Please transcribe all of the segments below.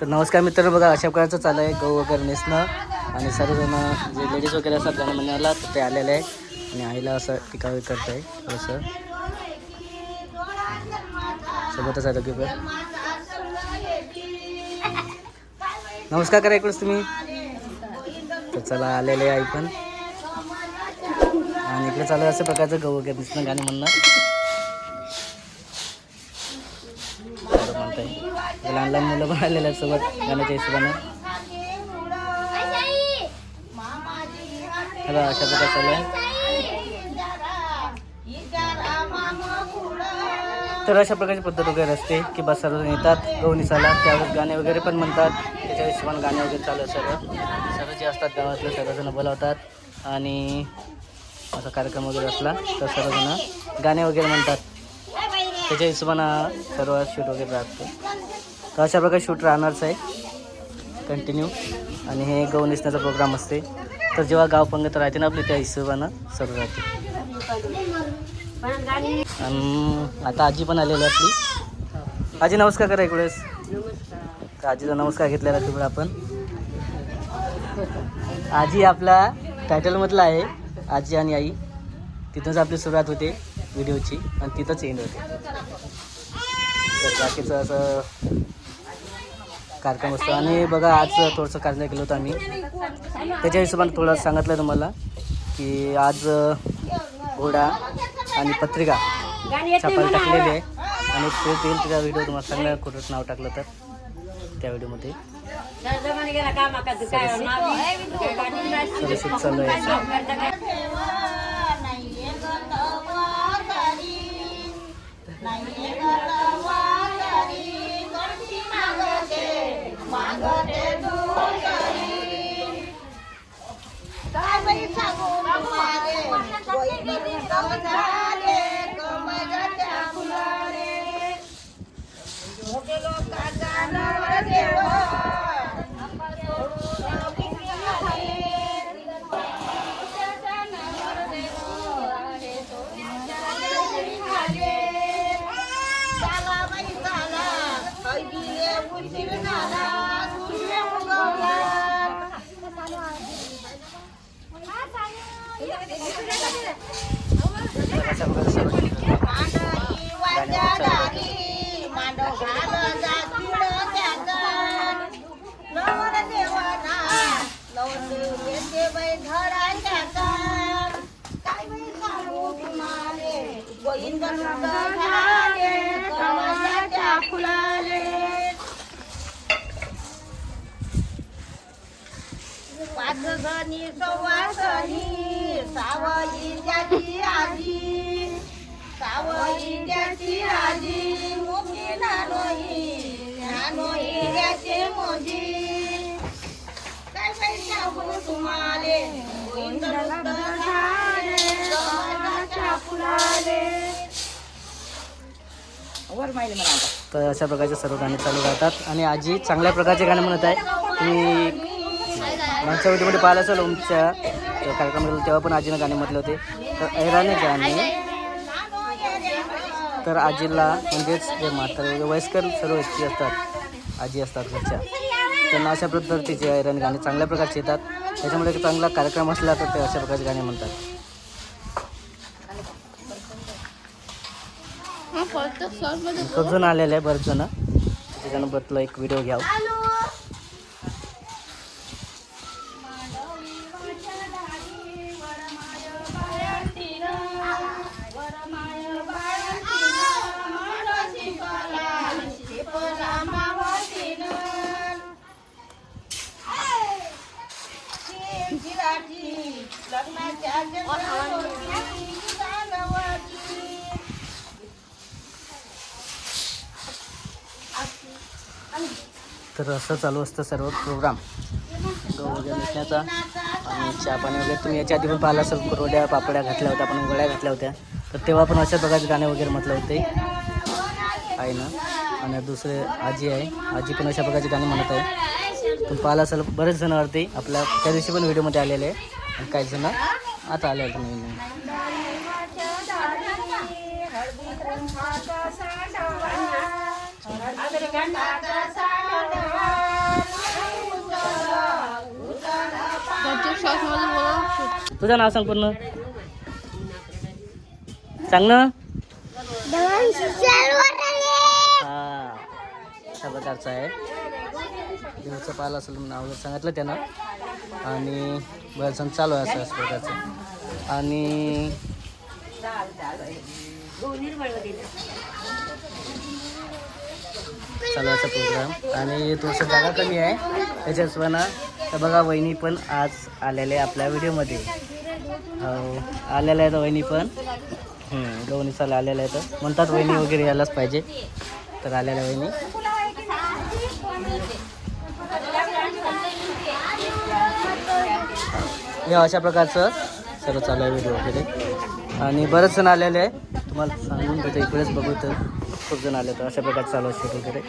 तर नमस्कार मित्रांनो बघा अशा प्रकारचं चालू आहे गहू वगैरे नेसणं. आणि सर्वजण जे लेडीज वगैरे असतात गाणं म्हणायला तर ते आलेले आहे. आणि आईला असं टिकावी करत आहे थोडंसं. सोबतच आहे दोघी नमस्कार करा इकडंच तुम्ही. तर चला आलेले आहे आई पण. आणि इकडे चालू अशा असं प्रकारचं गहू वगैरे नेसणं गाणं म्हणणं. लहान लहान मुलं पण आहेत सोबत गाण्याच्या हिशोबानं. हॅलो अशा प्रकारे चालू आहे. तर अशा प्रकारची पद्धत वगैरे असते की बस सर्वजण येतात गहू त्यावर गाणे वगैरे पण म्हणतात. त्याच्या हिशोबाने गाणे वगैरे चालू आहे सर्व. सर्व जे असतात गावातले सर्वजण बोलावतात. आणि असा कार्यक्रम वगैरे असला तर सर्वजण गाणे वगैरे म्हणतात. त्याच्या हिशोबानं सर्व शूट वगैरे राहतो. तर अशा प्रकारे शूट राहणारच आहे. कंटिन्यू आणि हे गहू नेसण्याचा प्रोग्राम असते. तर जेव्हा गाव पंगत राहते ना आपली त्या हिशोबानं सर्व राहते. आणि आता आजी पण आलेली आपली. आजी नमस्कार करा इकडेच तर आजीचा नमस्कार घेतलेला तिकडे आपण. आजी आपला टायटलमधला आहे आजी आणि आई. तिथूनच आपली सुरुवात होते. व्हिडिओची आणि तिथंच एंड होते. तर बाकीचं असं कार्यक्रम असतो. आणि बघा आज थोडंसं कार्य केलं होतं आम्ही. त्याच्या हिशोबाने थोडं सांगितलं तुम्हाला की आज घोडा आणि पत्रिका छापायला टाकलेली आहे. आणि ते येईल त्याचा व्हिडिओ तुम्हाला सांगणार कुठं नाव टाकलं तर त्या व्हिडिओमध्ये चालू आहे. अशा प्रकारे सर्व पाच चालू आहे. पाच जणी त्याची आधी त्याची आजी मुखी नानोई नानोई त्याचे मोजी काय तुम्हाले तर अशा प्रकारचे सर्व गाणे चालू राहतात. आणि आजी चांगल्या प्रकारचे गाणे म्हणत आहे. तुम्ही मागच्या व्हिडिओमध्ये पाहिलं असेल ओमच्या कार्यक्रमात तेव्हा पण आजीनं गाणे म्हटले होते. तर ऐराने गाणे तर आजीला म्हणजेच जे म्हातारे वगैरे वयस्कर सर्व व्यक्ती असतात आजी असतात घरच्या त्यांना अशा पद्धतीचे ऐराणी गाणे चांगल्या प्रकारचे येतात. त्याच्यामुळे एक चांगला कार्यक्रम असला तर ते अशा प्रकारचे गाणे म्हणतात. खूप जण आलेले आहे बरेच जण. त्याच्यानं बदला एक व्हिडिओ घ्यावं. तर असं चालू असतं सर्व प्रोग्राम वगैरे नेसण्याचा आणि चहा पाणी वगैरे. तुम्ही याच्या आधी पण पाहिलं असेल कुरवड्या पापड्या घातल्या होत्या आपण गोळ्या घातल्या होत्या. तर तेव्हा पण अशा प्रकारचे गाणे वगैरे म्हटलं होते. आहे ना? आणि दुसरे आजी आहे. आजी पण अशा प्रकारचे गाणे म्हणत आहे तुम्ही पाहिलं असेल बरेच जण वरती आपल्या त्या दिवशी पण व्हिडिओमध्ये आलेले आहे आणि काही जण आता आले आहेत नवीन नवीन तुझं नाव सांग पूर्ण सांग ना हा अशा प्रकारचं आहे देवचं पाहिलं असेल म्हणून नाव वगैरे सांगितलं त्यानं आणि बरं चालू आहे असं स्पर्धाचं प्रकारचं. आणि चालू असा प्रोग्राम आणि थोडंसं जागा कमी आहे. त्याच्या तर बघा वहिनी पण आज आलेले आहे आपल्या व्हिडिओमध्ये. हो आलेल्या आहेत वहिनी पण. दोन्ही साल आलेल्या आहेत. म्हणतात वहिनी वगैरे यायलाच पाहिजे. तर आलेल्या वहिनी. हे अशा प्रकारचं सर्व चालू आहे व्हिडिओ वगैरे आणि बरेच जण आलेले आहे तुम्हाला सांगून देतो इकडेच बघू तर खूप जण आले तर अशा प्रकारचं चालू आहे शूट वगैरे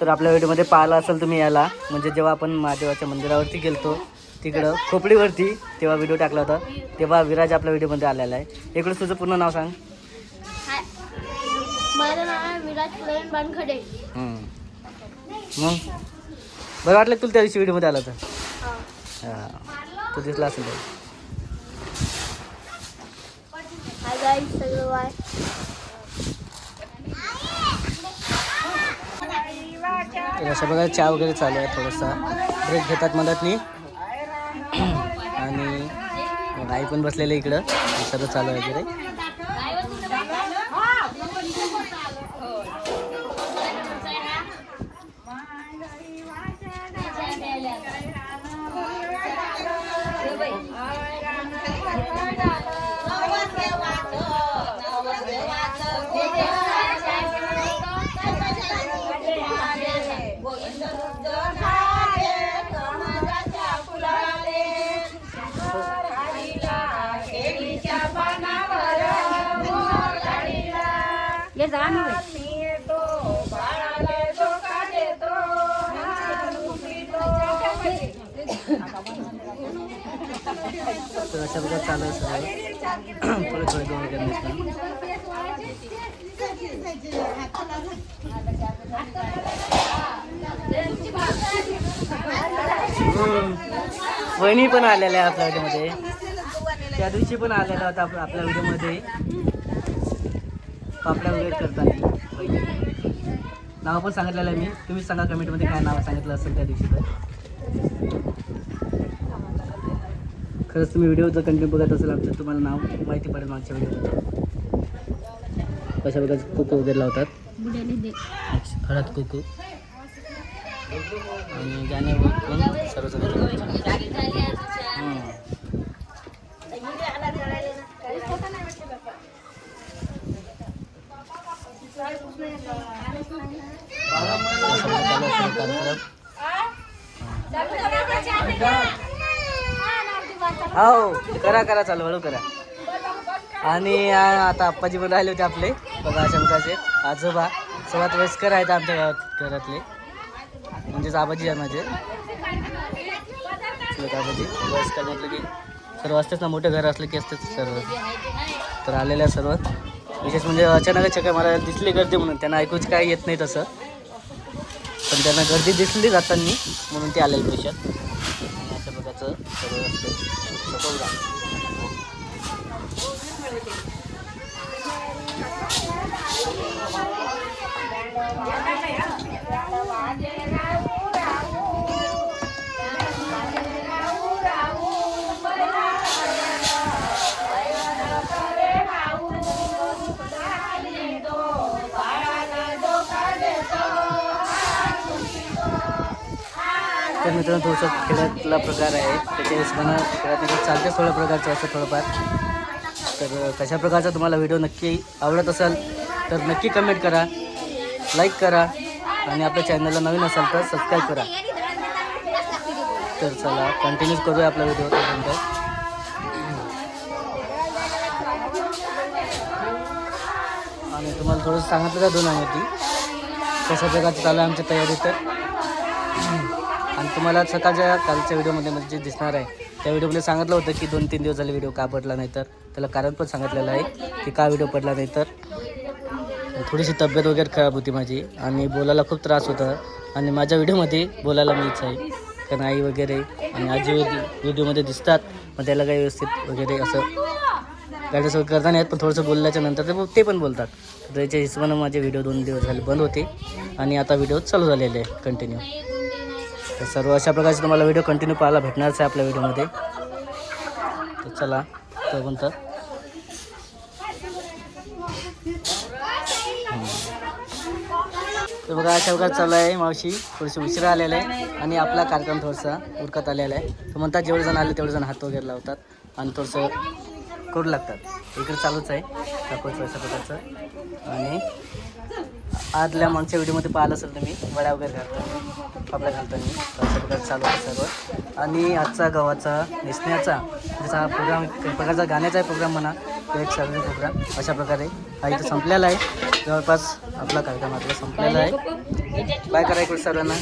तर आपल्या व्हिडिओमध्ये पाहिला असेल तुम्ही याला म्हणजे जेव्हा आपण महादेवाच्या मंदिरावरती गेलतो तिकडं खोपडीवरती तेव्हा व्हिडिओ टाकला होता. तेव्हा विराज आपल्या व्हिडिओमध्ये आलेला आहे. इकडे तुझं पूर्ण नाव सांग. माझं नाव विराज बानखडे. मग? बरं वाटलं तुला त्या दिवशी व्हिडिओमध्ये आला तर? हां. तो दिसला असेल सगळं अशा प्रकारे चहा वगैरे चालू आहे थोडासा. ब्रेक घेतात मदत नाही आणि आई पण बसलेले इकडं. सर्व चालू आहे वगैरे तर अशा प्रकारे चालू आहे सगळं. थोडे दोन वगैरे वहिनी पण आलेल्या आहे आपल्या व्हिडिओमध्ये. त्या दिवशी पण आलेला होता आपण आपल्या व्हिडिओमध्ये. पापड्या वगैरे करताना. नाव पण सांगितलेलं आहे मी. तुम्ही सांगा कमेंटमध्ये काय नाव सांगितलं असेल त्या दिवशी तर. खरंच तुम्ही व्हिडिओ जर कंटिन्यू बघत असेल तर तुम्हाला नाव माहिती पडेल मागच्या व्हिडिओमध्ये कशा प्रकारचे कुकू वगैरे लावतात? हळद कुकू. आणि गाणे सर्वजण हम्म. असं चालू असेल कार्यक्रम. हो करा करा चालू हळू करा. आणि आता आप्पाजी पण राहिले होते आपले. बघा शंकाचे आजोबा सर्वात वयस्कर आहेत आमच्या गावात घरातले. म्हणजेच आबाजी आहे माझे. आबाजी वयस्कर म्हटलं की सर्व असतेच ना मोठं घर असलं की असतेच सर्व. तर आलेल्या सर्व. विशेष म्हणजे अचानकच काय मला दिसली गर्दी म्हणून. त्यांना ऐकूच काय येत नाही तसं. पण त्यांना गर्दी दिसली जाताना म्हणून ते आलेले पैशात. अशा प्रकारचं सर्व असतं. प्रोग्राम तर मित्रांनो थोडंसं खेळातला प्रकार आहे. त्याच्या हिशोबानं खेळात चालते थोड्या प्रकारचं असं थोडंफार. तर कशा प्रकारचा तुम्हाला व्हिडिओ नक्की आवडत असेल तर नक्की कमेंट करा लाईक करा आणि आपल्या चॅनलला नवीन असाल तर सबस्क्राईब करा. तर चला कंटिन्यू करूया आपला व्हिडिओ त्यानंतर आणि तुम्हाला थोडंसं सांगितलं का दोन आहे ती कशा प्रकारचं चालू आहे आमची तयारी तर. आणि तुम्हाला सकाळच्या कालच्या व्हिडिओमध्ये म्हणजे जे दिसणार आहे त्या व्हिडिओमध्ये सांगितलं होतं की दोन तीन दिवस झाले व्हिडिओ का पडला नाही तर. त्याला कारण पण सांगितलेलं आहे की का व्हिडिओ पडला नाही तर. थोडीशी तब्येत वगैरे खराब होती माझी आणि बोलायला खूप त्रास होता. आणि माझ्या व्हिडिओमध्ये बोलायला मीच आहे कारण आई वगैरे आणि आजी व्हिडिओमध्ये दिसतात पण त्याला काही व्यवस्थित वगैरे असं गाईडन्स सगळं करता नाही येत पण थोडंसं बोलल्याच्या नंतर ते ते पण बोलतात. त्याच्या हिशोबानं माझे व्हिडिओ दोन दिवस झाले बंद होते आणि आता व्हिडिओ चालू झालेले आहे कंटिन्यू तर सर्व अशा प्रकारचे तुम्हाला व्हिडिओ कंटिन्यू पाहायला भेटणारच आहे आपल्या व्हिडिओमध्ये तर चला तोपर्यंत तर बघा अशा प्रकारे चालू आहे मावशी. थोडीशी उशिरा आलेला आहे आणि आपला कार्यक्रम थोडासा उरकत आलेला आहे. तर म्हणतात जेवढे जण आले तेवढे जण हात वगैरे लावतात आणि थोडंसं करू लागतात. इकडे चालूच आहे. दाखवायचं अशा प्रकारचं. आणि आदल्या मागच्या व्हिडिओमध्ये पाहिलं असेल तुम्ही वड्या वगैरे घालतो पापड्या घालताना तर चालू आहे सर्व. आणि आजचा गव्हाचा नेसण्याचा जसा प्रोग्राम प्रकारचा गाण्याचा आहे प्रोग्राम म्हणा तो एक सार्वजनिक प्रोग्राम अशा प्रकारे हा इथं संपलेला आहे. जवळपास आपला कार्यक्रम आपला संपलेला आहे. बाय करा इकडे सर्वांना.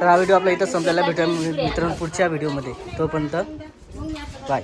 तर हा व्हिडिओ आपला इथं संपलेला भेटेल मित्रांनो पुढच्या व्हिडिओमध्ये. तोपर्यंत बाय.